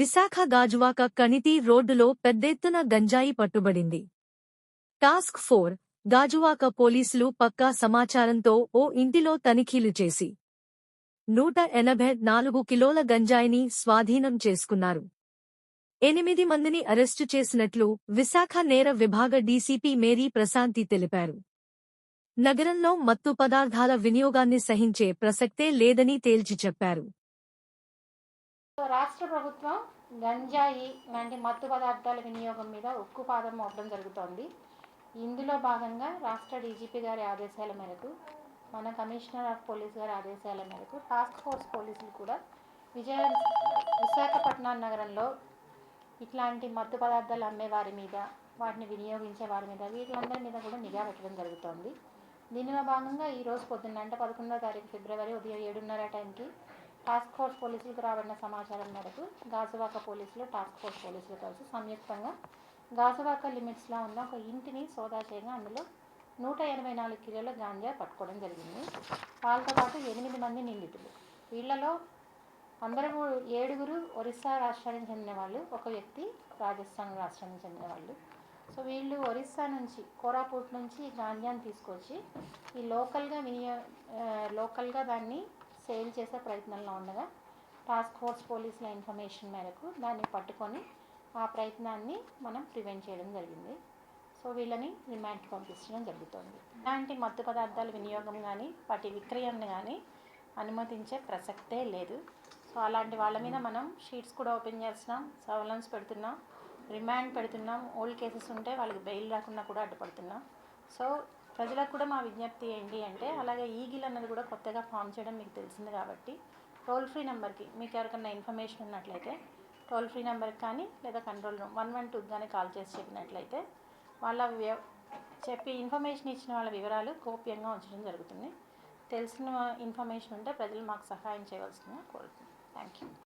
విశాఖ గాజువాక కణితి రోడ్డులో పెద్దెత్తున గంజాయి పట్టుబడింది. టాస్క్ ఫోర్ గాజువాక పోలీసులు పక్కా సమాచారంతో ఓ ఇంటిలో తనిఖీలు చేసి నూట ఎనభై నాలుగు కిలోల గంజాయిని స్వాధీనం చేసుకున్నారు. ఎనిమిది మందిని అరెస్టు చేసినట్లు విశాఖ నేర విభాగ డీసీపీ మేరీ ప్రశాంతి తెలిపారు. నగరంలో మత్తు పదార్థాల వినియోగాన్ని సహించే ప్రసక్తే లేదని తేల్చి చెప్పారు. రాష్ట్ర ప్రభుత్వం గంజాయి లాంటి మత్తు పదార్థాల వినియోగం మీద ఉక్కు పాదం మోపడం జరుగుతోంది. ఇందులో భాగంగా రాష్ట్ర డీజీపీ గారి ఆదేశాల మేరకు మన కమిషనర్ ఆఫ్ పోలీస్ గారి ఆదేశాల మేరకు టాస్క్ ఫోర్స్ పోలీసులు కూడా విజయ విశాఖపట్నం నగరంలో ఇట్లాంటి మత్తు పదార్థాలు అమ్మే వారి మీద వాటిని వినియోగించే వారి మీద వీళ్ళందరి మీద కూడా నిఘా పెట్టడం జరుగుతోంది. దీనిలో భాగంగా ఈరోజు పొద్దున్న అంటే పదకొండో తారీఖు ఫిబ్రవరి ఉదయం ఏడున్నర టైంకి టాస్క్ ఫోర్స్ పోలీసులకు రాబడిన సమాచారం మేరకు గాజువాక పోలీసులు టాస్క్ ఫోర్స్ పోలీసులు కలిసి సంయుక్తంగా గాజువాక లిమిట్స్లో ఉన్న ఒక ఇంటిని సోదా చేయగా అందులో నూట ఎనభై నాలుగు కిలోల గాంజా పట్టుకోవడం జరిగింది. వాళ్ళతో పాటు ఎనిమిది మంది నిందితులు. వీళ్ళలో అందరూ ఏడుగురు ఒరిస్సా రాష్ట్రానికి చెందిన వాళ్ళు ఒక వ్యక్తి రాజస్థాన్ రాష్ట్రానికి చెందిన వాళ్ళు. సో వీళ్ళు ఒరిస్సా నుంచి కోరాపూట్ నుంచి ఈ గాంజాని తీసుకొచ్చి ఈ లోకల్గా వినియో లోకల్గా దాన్ని సేల్ చేసే ప్రయత్నంలో ఉండగా టాస్క్ ఫోర్స్ పోలీసుల ఇన్ఫర్మేషన్ మేరకు దాన్ని పట్టుకొని ఆ ప్రయత్నాన్ని మనం ప్రివెంట్ చేయడం జరిగింది. సో వీళ్ళని రిమాండ్కి పంపించడం జరుగుతుంది. ఇలాంటి మత్తు పదార్థాల వినియోగం కానీ వాటి విక్రయాన్ని కానీ అనుమతించే ప్రసక్తే లేదు. సో అలాంటి వాళ్ళ మీద మనం షీట్స్ కూడా ఓపెన్ చేస్తున్నాం సర్వలెన్స్ పెడుతున్నాం రిమాండ్ పెడుతున్నాం ఓల్డ్ కేసెస్ ఉంటే వాళ్ళకి బెయిల్ రాకుండా కూడా అడ్డుపడుతున్నాం. సో ప్రజలకు కూడా మా విజ్ఞప్తి ఏంటి అంటే అలాగే ఈగిల్ అన్నది కూడా కొత్తగా ఫామ్ చేయడం మీకు తెలిసింది కాబట్టి టోల్ ఫ్రీ నెంబర్కి మీకు ఎవరికన్నా ఇన్ఫర్మేషన్ ఉన్నట్లయితే టోల్ ఫ్రీ నెంబర్కి కానీ లేదా కంట్రోల్ రూమ్ వన్ వన్ టూకి కానీ కాల్ చేసి చెప్పినట్లయితే వాళ్ళ చెప్పి ఇన్ఫర్మేషన్ ఇచ్చిన వాళ్ళ వివరాలు గోప్యంగా ఉంచడం జరుగుతుంది. తెలిసిన ఇన్ఫర్మేషన్ ఉంటే ప్రజలు మాకు సహాయం చేయవలసిందిగా కోరుతున్నాను థ్యాంక్ యూ